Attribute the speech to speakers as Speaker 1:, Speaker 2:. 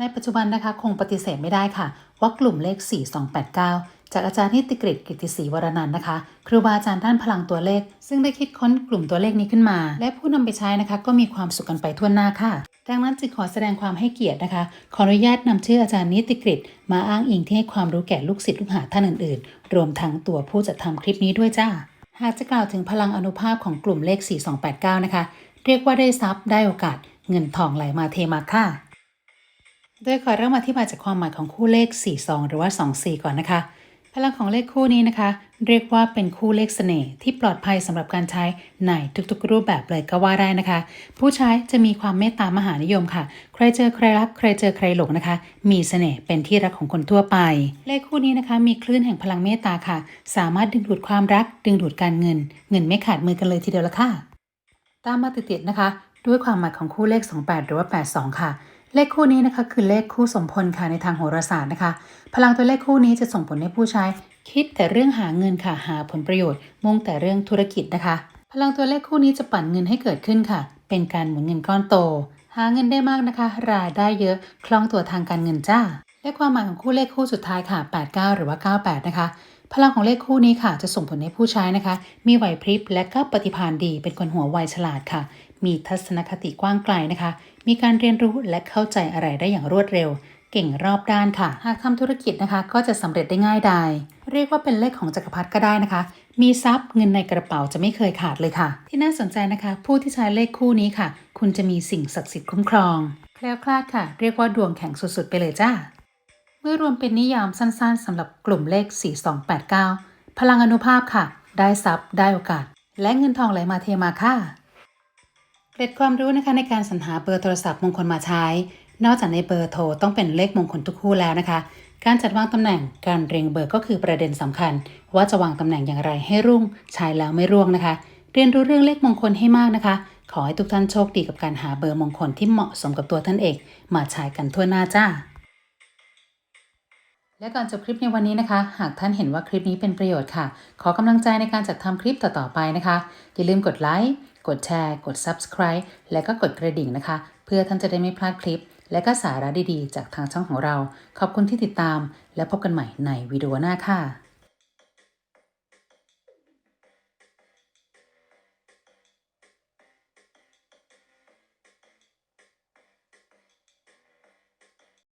Speaker 1: ในปัจจุบันนะคะคงปฏิเสธไม่ได้ค่ะ ว่ากลุ่มเลข 4289 จากอาจารย์นิติกฤตกิตติศรีวรนันท์นะคะ ครูบาอาจารย์ด้านพลังตัวเลข ซึ่งได้คิดค้นกลุ่มตัวเลขนี้ขึ้นมา และผู้นำไปใช้นะคะ ก็มีความสุขกันไปทั่วหน้าค่ะ ดังนั้นจึงขอแสดงความให้เกียรตินะคะ ขออนุญาตนำชื่ออาจารย์นิติกฤตมาอ้างอิงที่ให้ความรู้แก่ลูกศิษย์ลูกหาท่านอื่นๆ รวมทั้งตัวผู้จัดทำคลิปนี้ด้วยจ้าหากจะกล่าวถึงพลังอนุภาพของกลุ่มเลข 4289 นะคะ เรียกว่าได้ทรัพย์ได้โอกาส เงินทองไหลมาเทมาค่ะ โดยขอเริ่มอธิบายจากความหมายของคู่เลข 42 หรือว่า 24 ก่อนนะคะ พลังของเลขคู่นี้นะคะ เรียกว่าเป็นคู่เลขเสน่ห์ที่ปลอดภัยสำหรับการใช้ในทุกๆรูปแบบเลยก็ว่าได้นะคะ ผู้ใช้จะมีความเมตตามหานิยมค่ะ ใครเจอใครรัก ใครเจอใครหลงนะคะ มีเสน่ห์เป็นที่รักของคนทั่วไป เลขคู่นี้นะคะ มีคลื่นแห่งพลังเมตตาค่ะ สามารถดึงดูดความรัก ดึงดูดการเงิน เงินไม่ขาดมือกันเลยทีเดียวละค่ะ ตามมาติดๆนะคะ ด้วยความหมายของคู่เลข 28 หรือว่า 82 ค่ะ เลขคู่นี้นะคะคือเลขคู่สมพลค่ะในทางโหราศาสตร์นะคะ พลังตัวเลขคู่นี้จะส่งผลให้ผู้ใช้ คิดแต่เรื่องหาเงินค่ะหาผลประโยชน์ มุ่งแต่เรื่องธุรกิจนะคะ พลังตัวเลขคู่นี้จะปั่นเงินให้เกิดขึ้นค่ะ เป็นการหมุนเงินก้อนโต หาเงินได้มากนะคะ รายได้เยอะคล่องตัวทางการเงินจ้าและความหมายของคู่เลขคู่สุดท้ายค่ะ 89 หรือว่า 98 นะคะ พลังของเลขคู่นี้ค่ะ จะส่งผลให้ผู้ใช้นะคะ มีไหวพริบและก็ปฏิภาณดี เป็นคนหัวไวฉลาดค่ะ มีทัศนคติกว้างไกลนะคะ มีการเรียนรู้และเข้าใจอะไรได้อย่างรวดเร็ว เก่งรอบด้านค่ะ หากทำธุรกิจนะคะ ก็จะสำเร็จได้ง่ายดาย เรียกว่าเป็นเลขของจักรพรรดิก็ได้นะคะ มีทรัพย์เงินในกระเป๋าจะไม่เคยขาดเลยค่ะ ที่น่าสนใจนะคะ ผู้ที่ใช้เลขคู่นี้ค่ะ คุณจะมีสิ่งศักดิ์สิทธิ์คุ้มครองแคล้วคลาดค่ะ เรียกว่าดวงแข็งสุดๆ ไปเลยจ้า เมื่อรวมเป็นนิยามสั้นๆสำหรับกลุ่มเลข 4289 พลังอนุภาพค่ะ ได้ทรัพย์ได้โอกาส และเงินทองไหลมาเทมาค่ะ เกร็ดความรู้นะคะในการสรรหาเบอร์โทรศัพท์มงคลมาใช้ นอกจากในเบอร์โทรต้องเป็นเลขมงคลทุกคู่แล้วนะคะ การจัดวางตำแหน่งการเรียงเบอร์ก็คือประเด็นสำคัญ ว่าจะวางตำแหน่งอย่างไรให้รุ่งใช้แล้วไม่ร่วงนะคะ เรียนรู้เรื่องเลขมงคลให้มากนะคะ ขอให้ทุกท่านโชคดีกับการหาเบอร์มงคลที่เหมาะสมกับตัวท่านเองมาใช้กันทั่วหน้าจ้าและก่อนจบคลิปในวันนี้นะคะ หากท่านเห็นว่าคลิปนี้เป็นประโยชน์ค่ะ ขอกำลังใจในการจัดทำคลิปต่อๆไปนะคะ อย่าลืมกดไลค์ กดแชร์ กด Subscribe และก็กดกระดิ่งนะคะ เพื่อท่านจะได้ไม่พลาดคลิป และก็สาระดีๆ จากทางช่องของเรา ขอบคุณที่ติดตาม และพบกันใหม่ในวิดีโอหน้าค่ะ